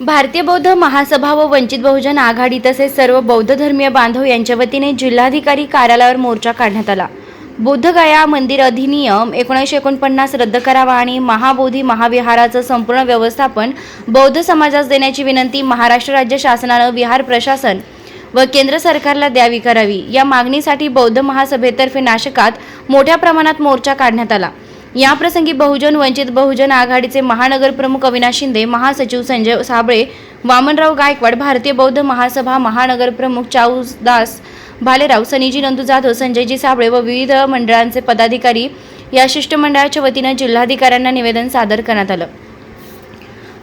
भारतीय बौद्ध महासभा व वंचित बहुजन आघाडी तसेच सर्व बौद्ध धर्मीय बांधव यांच्या वतीने जिल्हाधिकारी कार्यालयावर मोर्चा काढण्यात आला. बुद्धगया मंदिर अधिनियम एकोणीसशे एकोणपन्नास रद्द करावा आणि महाबोधी महाविहाराचं संपूर्ण व्यवस्थापन बौद्ध समाजास देण्याची विनंती महाराष्ट्र राज्य शासनानं विहार प्रशासन व केंद्र सरकारला द्यावी करावी. या मागणीसाठी बौद्ध महासभेतर्फे नाशकात मोठ्या प्रमाणात मोर्चा काढण्यात आला. याप्रसंगी बहुजन वंचित बहुजन आघाडीचे महानगर प्रमुख अविनाश शिंदे महासचिव संजय साबळे वामनराव गायकवाड भारतीय बौद्ध महासभा महानगर प्रमुख चाऊदास भालेराव सनीजी नंदू जाधव संजयजी साबळे व विविध मंडळांचे पदाधिकारी या शिष्टमंडळाच्या वतीनं जिल्हाधिकाऱ्यांना निवेदन सादर करण्यात आलं.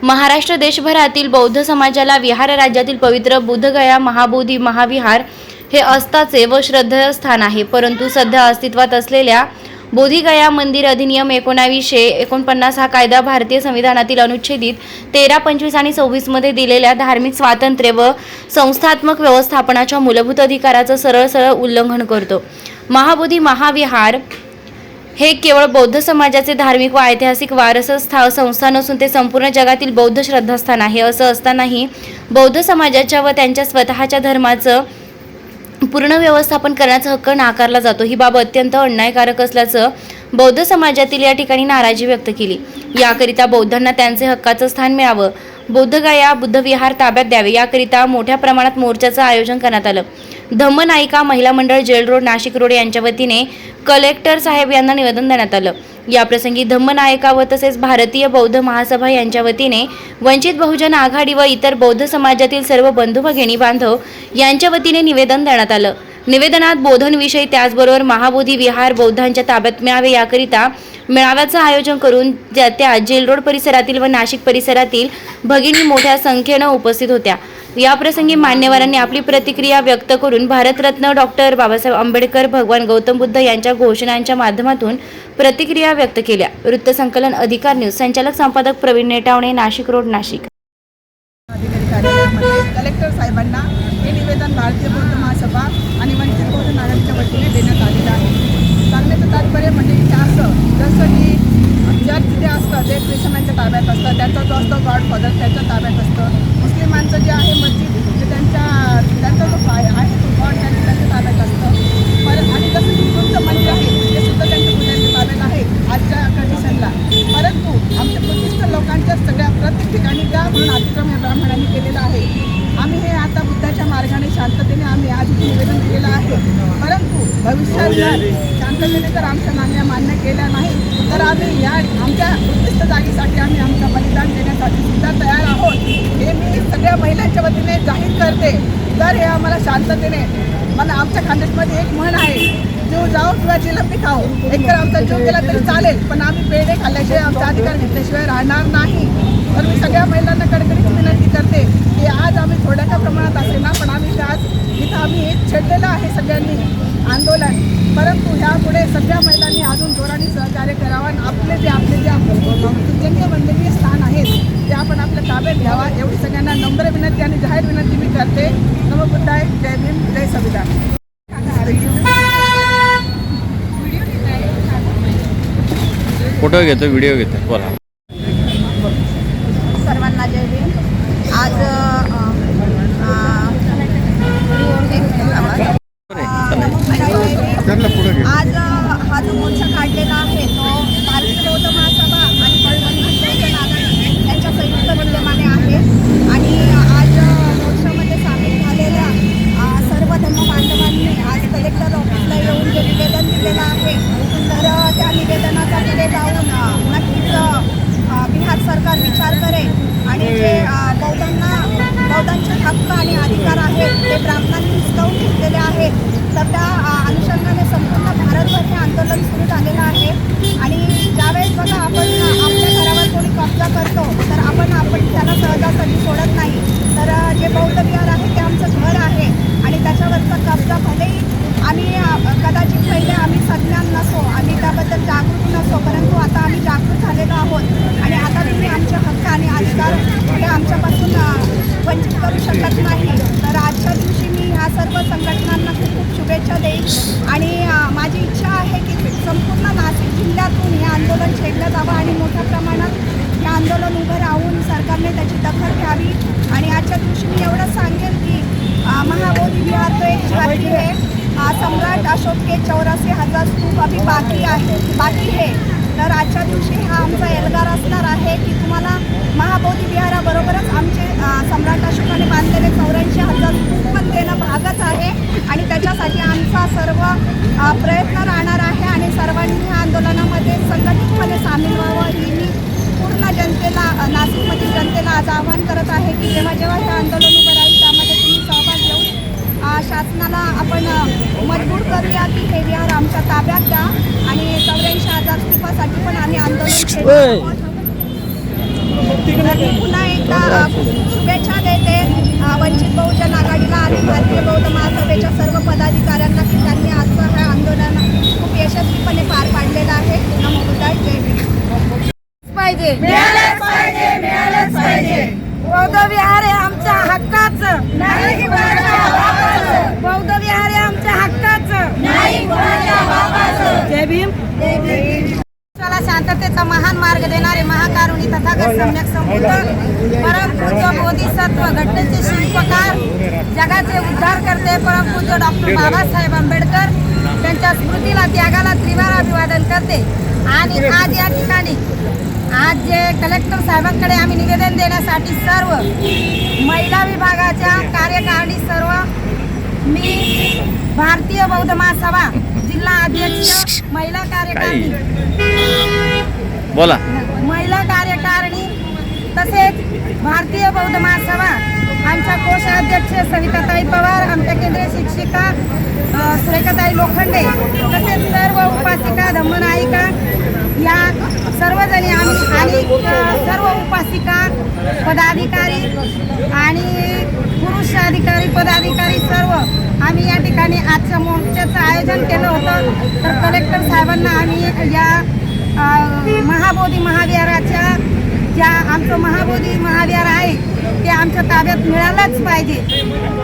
महाराष्ट्र देशभरातील बौद्ध समाजाला विहार राज्यातील पवित्र बुद्धगया महाबोधी महाविहार हे अस्ताचे व श्रद्धास्थान आहे. परंतु सध्या अस्तित्वात असलेल्या बोधिगया मंदिर अधिनियम एकोणावीसशे एकोणपन्नास हा कायदा भारतीय संविधानातील अनुच्छेदित तेरा पंचवीस आणि सव्वीसमध्ये दिलेल्या धार्मिक स्वातंत्र्य व संस्थात्मक व्यवस्थापनाच्या मूलभूत अधिकाराचं सरळ सरळ उल्लंघन करतो. महाबोधी महाविहार हे केवळ बौद्ध समाजाचे धार्मिक व ऐतिहासिक वारसस्था संस्था नसून ते संपूर्ण जगातील बौद्ध श्रद्धास्थान आहे. असं असतानाही बौद्ध समाजाच्या व त्यांच्या स्वतःच्या धर्माचं पूर्ण व्यवस्थापन करण्याचा हक्क नाकारला जातो. ही बाब अत्यंत अन्यायकारक असल्याचं बौद्ध समाजातील या ठिकाणी नाराजी व्यक्त केली. याकरिता बौद्धांना त्यांचे हक्काचं स्थान मिळावं. बौद्धगाया बुद्धविहार ताब्यात द्यावे. याकरिता मोठ्या प्रमाणात मोर्चाचं आयोजन करण्यात आलं. धम्मनायिका महिला मंडळ जेल रोड नाशिक रोड यांच्या वतीने कलेक्टर साहेब यांना निवेदन देण्यात आलं. याप्रसंगी धम्मनायका व तसेच भारतीय बौद्ध महासभा यांच्या वतीने वंचित बहुजन आघाडी व इतर बौद्ध समाजातील सर्व बंधू भगिनी बांधव यांच्या वतीने निवेदन देण्यात आलं. निवेदनात बोधनविषयी त्याचबरोबर महाबोधी विहार बौद्धांच्या ताब्यात मिळावे याकरिता मेळाव्याचं आयोजन करून त्या त्या जेल रोड परिसरातील व नाशिक परिसरातील भगिनी मोठ्या संख्येनं उपस्थित होत्या. याप्रसंगी मान्यवरांनी आपली प्रतिक्रिया व्यक्त करून भारतरत्न डॉक्टर बाबासाहेब आंबेडकर भगवान गौतम बुद्ध यांच्या घोषणांच्या माध्यमातून प्रतिक्रिया व्यक्त केल्या. वृत्तसंकलन अधिकार न्यूज संचालक संपादक प्रवीण नेटावणे नाशिक रोड नाशिक. कलेक्टर साहेबांना हे निवेदन भारतीय बौद्ध महासभा आणि वंचित बहुजन आघाडीच्या वतीने देण्यात आलेलं आहे सांगण्याचं तात्पर्य म्हणजे की असं जसं की चर्च जे असतं ते ख्रिश्चनांच्या ताब्यात असतं त्यांचा जो असतो गॉडफादर त्यांच्या ताब्यात असतं मुस्लिमांचं जे आहे मस्जिद ते त्यांच्या त्यांचा जो पाय आहे तो गॉड त्यांच्या त्यांच्या ताब्यात असतं परत आणि जसं की तुमचं मंदिर आहे ते सुद्धा त्यांच्या पुण्याच्या ताब्यात आहे आजच्या कंडिशनला परंतु आमच्या प्रतिष्ठ लोकांच्या सगळ्या प्रत्येक ठिकाणी का म्हणून अतिक्रम या ब्राह्मणांनी केलेलं आहे आम्ही हे आता बुद्धाच्या मार्गाने शांततेने आम्ही आज इथे निवेदन दिलेलं आहे परंतु भविष्यात जर शांततेने जर आमच्या मागण्या मान्य केल्या नाही तर आम्ही या आमच्या उत्कृष्ट जागेसाठी आम्ही आमचं बलिदान देण्यासाठी सुद्धा तयार आहोत. हे मी सगळ्या महिलांच्या वतीने जाहीर करते. जर हे आम्हाला शांततेने मला आमच्या खानदेशमध्ये एक म्हण आहे जीव जाओ किंवा जिलबी खाओ. एकतर आमचा जीव गेला तरी चालेल पण आम्ही पेढे खाल्ल्याशिवाय आमचा अधिकार घेतल्याशिवाय राहणार नाही. तर मी सगळ्या महिलांना कडकडीत विनंती करते की आज आम्ही थोड्याशा प्रमाणात असे ना पण आम्ही आज इथं आम्ही एक छेडलेलं आहे सगळ्यांनी आंदोलन. परंतु ह्यापुढे सगळ्या महिलांनी अजून जोराने सहकार्य करावं आणि आपले जे आपले जे पूजनीय वंदनीय स्थान आहेत ते आपण आपल्या ताब्यात घ्यावा एवढी सगळ्यांना नम्र विनंती आणि जाहीर विनंती मी करते. नमबुद्धाय. जय भीम. जय संविधान. फोटो घेतो व्हिडिओ घेतो. बोला सर्वांना जय भीम आज अ, अ, आज अ, हा जो मोर्चा काढलेला आहे तो भारतीय बौद्ध महासभा आणि वंचित बहुजन आघाडी यांच्या संयुक्त विद्यमाने आहे आणि आज अ, मोर्चामध्ये सामील झालेल्या अ, सर्व धर्म बांधवांनी आज कलेक्टर ऑफिसला येऊन जे निवेदन दिलेलं आहे तर अ, त्या निवेदनाचा पुढे जाऊन अ, नक्कीच अ, बिहार सरकार विचार करेल आणि जे अ, बौद्धांना बौद्धांचे हक्क आणि अधिकार आहेत ते ब्राह्मणांनी हिसकावून घेतलेले आहेत. तर त्या अनुषंगाने संपूर्ण भारतभर हे आंदोलन सुरू झालेलं आहे. आणि ज्यावेळेस बघा आपण आपल्या घरावर कोणी कब्जा करतो तर आपण आपण त्याला सहजासहजी सोडत नाही. तर जे बौद्ध विहार आहे ते आमचं घर आहे आणि त्याच्यावरचा कब्जा भलेही आम्ही अ, कदाचित पहिले आम्ही सज्ञान नसो आम्ही त्याबद्दल जागरूक नसो परंतु आता आम्ही जागरूक झालेलो आहोत आणि आता तुम्ही आमचे हक्क आणि अधिकार हे आमच्यापासून अ, वंचित करू शकत नाही तर आजच्या दिवशी मी ह्या सर्व संघटनांना खूप खूप शुभेच्छा देईन आणि माझी इच्छा आहे की संपूर्ण नाशिक जिल्ह्यातून हे आंदोलन छेडलं जावं आणि मोठ्या प्रमाणात हे आंदोलन उभं राहून सरकारने त्याची दखल आणि आजच्या दिवशी मी एवढं सांगेल की महाबोधी विहार तो एक झाली आहे सम्राट अशोक के चौरासी हजार स्तूप अभी बाकी आहे बाकी है. तर आजच्या दिवशी हा आमचा एल्गार असणार आहे की तुम्हाला महाबोधी विहाराबरोबरच आमचे सम्राट अशोकाने बांधलेले चौऱ्याऐंशी हजार स्तूप पण देणं भागच आहे. आणि त्याच्यासाठी आमचा सर्व प्रयत्न राहणार आहे आणि सर्वांनी ह्या आंदोलनामध्ये संघटितपणे सामील व्हावं. ही मी पूर्ण जनतेला नाशिकमधील जनतेला आज आवाहन करत आहे की जेव्हा जेव्हा हे आंदोलन उभं शासनाला आपण मजबूर करूया की हे विहार आमच्या ताब्यात द्या आणि चौऱ्याऐंशी हजार स्तूपासाठी पण आम्ही आंदोलन पुन्हा एकदा शुभेच्छा देते वंचित बहुजन आघाडीला आणि भारतीय बौद्ध महासभेच्या सर्व पदाधिकाऱ्यांना की त्यांनी आजचं हे आंदोलन खूप यशस्वीपणे पार पाडलेलं आहे. नमोबुद्धाय जय भीम. पाहिजे. बौद्ध विहार हे आमच्या हक्काचं नाही बौद्ध विहार हे आमच्या हक्काचं नाही जय भीम शांततेचा महान मार्ग देणारे महाकारुणी तथागत सम्यक परमपूज्य बोधिसत्व घटनेचे शिल्पकार जगाचे उद्धार करते परमपूज्य डॉक्टर बाबासाहेब आंबेडकर त्यांच्या स्मृतीला त्यागाला त्रिवार अभिवादन करते. आणि आज या ठिकाणी आज जे कलेक्टर साहेबांकडे आम्ही निवेदन देण्यासाठी सर्व महिला विभागाच्या कार्यकारिणी सर्व मी भारतीय बौद्ध महासभा जिल्हा अध्यक्ष महिला कार्यकारिणी. बोला. महिला कार्यकारिणी तसेच भारतीय बौद्ध महासभा आमच्या कोषाध्यक्ष सविताताई पवार आमच्या केंद्रीय शिक्षिका सुरेखाताई लोखंडे तसेच सर्व उपासिका धम्मनायिका या सर्वजणी आम्ही आणि सर्व उपासिका पदाधिकारी आणि पुरुष अधिकारी पदाधिकारी सर्व आम्ही या ठिकाणी आजच्या मोर्चाचं आयोजन केलं होतं. तर कलेक्टर साहेबांना आम्ही या महाबोधी महाविहाराच्या ज्या आमचं महाबोधी महाविहार आहे ते आमच्या ताब्यात मिळालंच पाहिजे.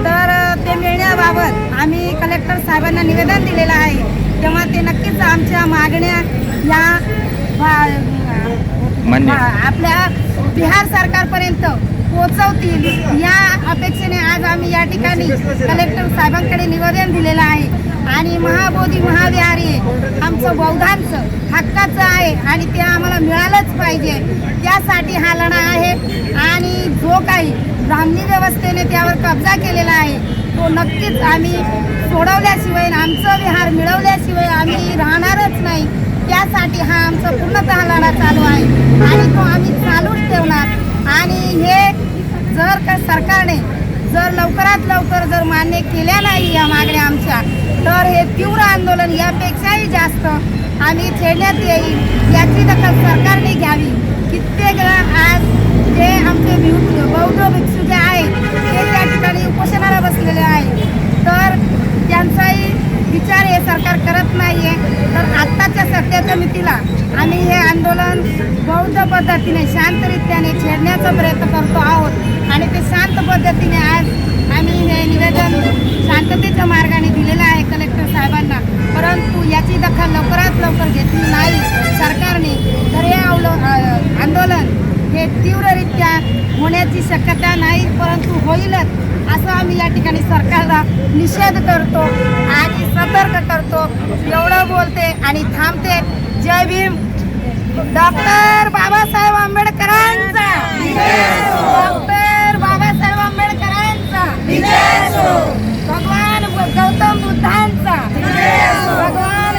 तर ते मिळण्याबाबत आम्ही कलेक्टर साहेबांना निवेदन दिलेलं आहे. तेव्हा ते नक्कीच आमच्या मागण्या या आपल्या बिहार सरकारपर्यंत पोहोचवतील या अपेक्षेने आज आम्ही या ठिकाणी कलेक्टर साहेबांकडे निवेदन दिलेलं आहे. आणि महाबोधी महाविहार हे आमचं बौद्धांचं हक्काचं आहे आणि ते आम्हाला मिळालंच पाहिजे. त्यासाठी हा लढा आहे. आणि जो काही ब्राह्मणी व्यवस्थेने त्यावर कब्जा केलेला आहे तो नक्कीच आम्ही सोडवल्याशिवाय आमचं विहार मिळवल्याशिवाय आम्ही राहणारच नाही. त्यासाठी हा आमचा पूर्णतः लढा चालू आहे. आणि तो आम्ही चालूच ठेवणार. आणि हे जर का सरकारने जर लवकरात लवकर जर मान्य केल्या नाही या मागण्या आमच्या तर हे तीव्र आंदोलन यापेक्षाही जास्त आम्ही छेडण्यात येईल. याची दखल सरकारने घ्यावी. कित्येक आज जे आमचे बौद्ध भिक्षू जे आहेत ते त्या ठिकाणी उपोषणाला बसलेले आहे तर त्यांचाही विचार हे सरकार करत नाही आहे तर आत्ताच्या सध्याच्या मितीला आम्ही हे आंदोलन बौद्ध पद्धतीने शांतरित्याने छेडण्याचा प्रयत्न करतो आहोत. आणि ते शांत पद्धतीने आज आम्ही हे निवेदन शांततेच्या मार्गाने दिलेलं आहे कलेक्टर साहेबांना. परंतु याची दखल लवकरात लवकर घेतली नाही सरकारने. तर हे अवलो आंदोलन हे तीव्ररित्या होण्याची शक्यता नाही परंतु होईलच असं आम्ही या ठिकाणी सरकारला निषेध करतो आणि सतर्क करतो. एवढं बोलते आणि थांबते. जय भीम. डॉक्टर बाबासाहेब आंबेडकरांचा. डॉक्टर बाबासाहेब आंबेडकरांचा. भगवान गौतम बुद्धांचा.